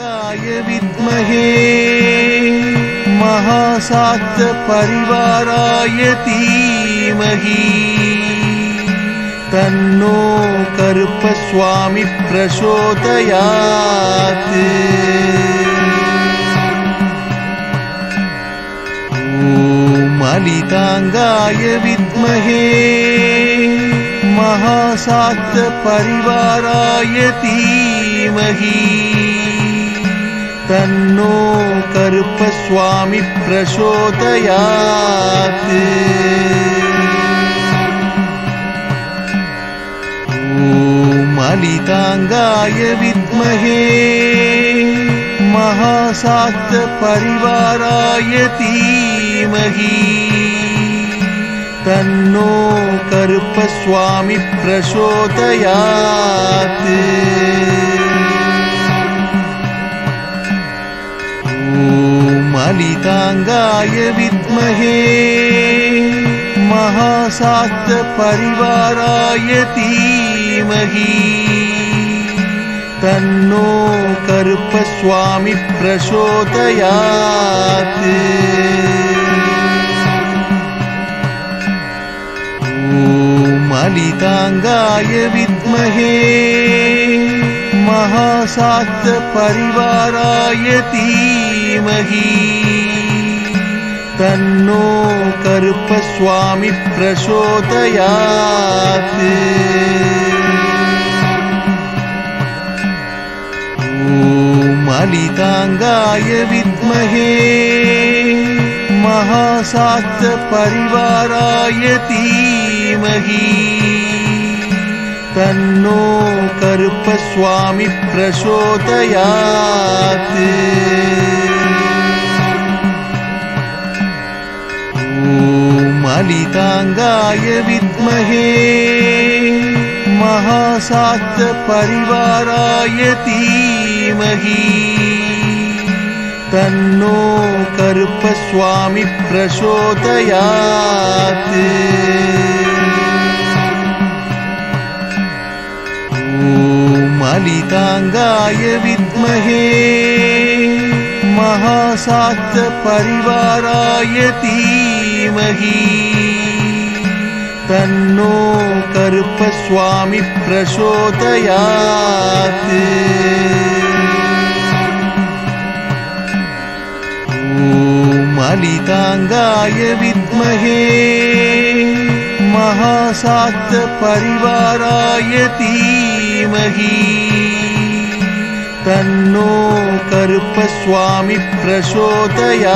मलिताङ्गाय विद्महे। महासाक्तपरिवाराय धीमहि। तन्नो कर्पस्वामि प्रचोदयात्। ॐ मलिताङ्गाय विद्महे। महासाक्तपरिवाराय धीमहि तन्नो कर्पस्वामि प्रचोदयात्। ॐ मलिताङ्गाय विद्महे महासाक्तपरिवाराय धीमहि। तन्नो कर्पस्वामि प्रचोदयात् मलिताङ्गाय विद्महे। महासाक्तपरिवाराय धीमहि। तन्नो कर्पस्वामि प्रचोदयात्। ॐ मलिताङ्गाय विद्महे। महासाक्तपरिवाराय धीमहि तन्नो कर्पस्वामि प्रचोदयात्। ॐ मलिताङ्गाय विद्महे महासाक्तपरिवाराय धीमहि। तन्नो कर्पस्वामि प्रचोदयात् मलिताङ्गाय विद्महे। महासाक्तपरिवाराय धीमहि। तन्नो कर्पस्वामि प्रचोदयात्। ॐ मलिताङ्गाय विद्महे। महासाक्तपरिवाराय धीमहि तन्नो कर्पस्वामि प्रचोदयात्। ॐ मलिताङ्गाय विद्महे महासाक्तपरिवाराय धीमहि। तन्नो कर्पस्वामि प्रचोदयात्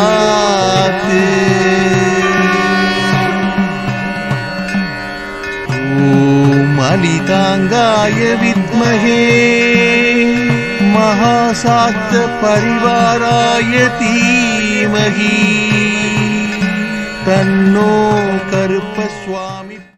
मलिताङ्गाय विद्महे। महासाक्तपरिवाराय धीमहि। तन्नो कर्पस्वामि